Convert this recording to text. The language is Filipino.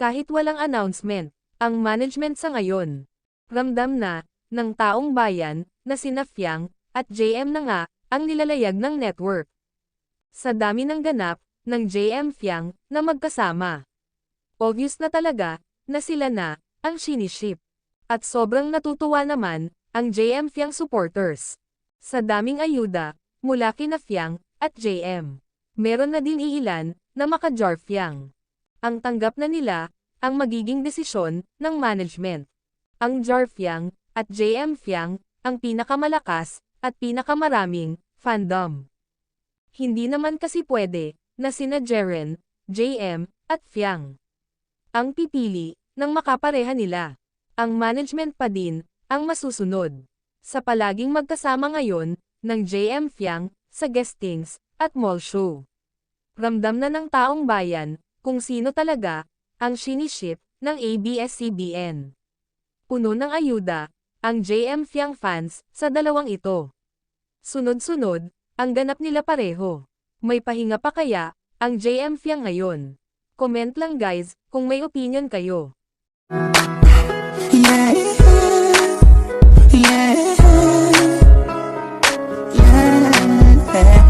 Kahit walang announcement, ang management sa ngayon. Ramdam na, ng taong bayan, na sina Fiang, at JM na nga, ang nilalayag ng network. Sa dami ng ganap, ng JM Fiang, na magkasama. Obvious na talaga, na sila na, ang siniship. At sobrang natutuwa naman, ang JM Fiang supporters. Sa daming ayuda, mula kina Fiang, at JM. Meron na din iilan, na maka-jar Fiang. Ang tanggap na nila, ang magiging desisyon, ng management. Ang Jar Fiang, at JM Fiang, ang pinakamalakas, at pinakamaraming, fandom. Hindi naman kasi pwede, na sina Jeren, JM, at Fiang. Ang pipili, ng makapareha nila. Ang management pa din, ang masusunod. Sa palaging magkasama ngayon, ng JM Fiang, sa guestings, at mall show. Ramdam na ng taong bayan, kung sino talaga ang siniship ng ABS-CBN. Puno ng ayuda ang JM Fiang fans sa dalawang ito. Sunod-sunod, ang ganap nila pareho. May pahinga pa kaya ang JM Fiang ngayon? Comment lang guys kung may opinion kayo. Yeah. Yeah. Yeah.